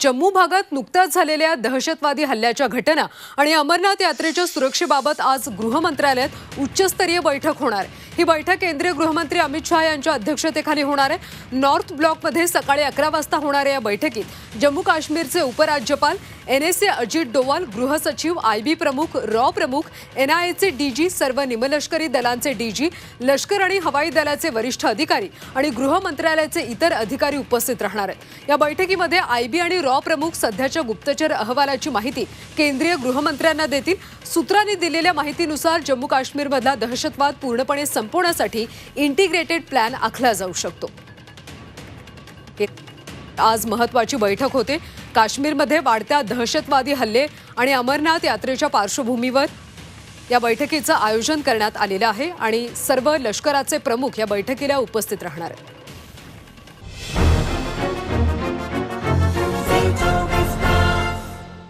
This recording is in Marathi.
जम्मू भागात नुकत्याच झालेल्या दहशतवादी हल्ल्याच्या घटना आणि अमरनाथ यात्रेच्या सुरक्षेबाबत आज गृहमंत्रालयात उच्चस्तरीय बैठक होणार. ही बैठक केंद्रीय गृहमंत्री अमित शहा यांच्या अध्यक्षतेखाली होणार आहे. नॉर्थ ब्लॉकमध्ये सकाळी अकरा वाजता होणाऱ्या या बैठकीत. जम्मू काश्मीरचे उपराज्यपाल N S A Ajit Doval गृहसचिव आय बी प्रमुख रॉ प्रमुख एन आय एचे डीजी सर्व निमलष्करी दलांचे डीजी लष्कर आणि हवाई दलाचे वरिष्ठ अधिकारी आणि गृह मंत्रालयाचे इतर अधिकारी उपस्थित राहणार आहेत. या बैठकीमध्ये आय बी आणि रॉ प्रमुख सध्याच्या गुप्तचर अहवालाची माहिती केंद्रीय गृहमंत्र्यांना देतील. सूत्रांनी दिलेल्या माहितीनुसार जम्मू काश्मीरमधला दहशतवाद पूर्णपणे संपवण्यासाठी इंटिग्रेटेड प्लॅन आखला जाऊ शकतो. आज महत्वाची बैठक होते. काश्मीरमध्ये वाढत्या दहशतवादी हल्ले आणि अमरनाथ यात्रेच्या पार्श्वभूमीवर या बैठकीचं आयोजन करण्यात आलेलं आहे आणि सर्व लष्कराचे प्रमुख या बैठकीला उपस्थित राहणार आहेत.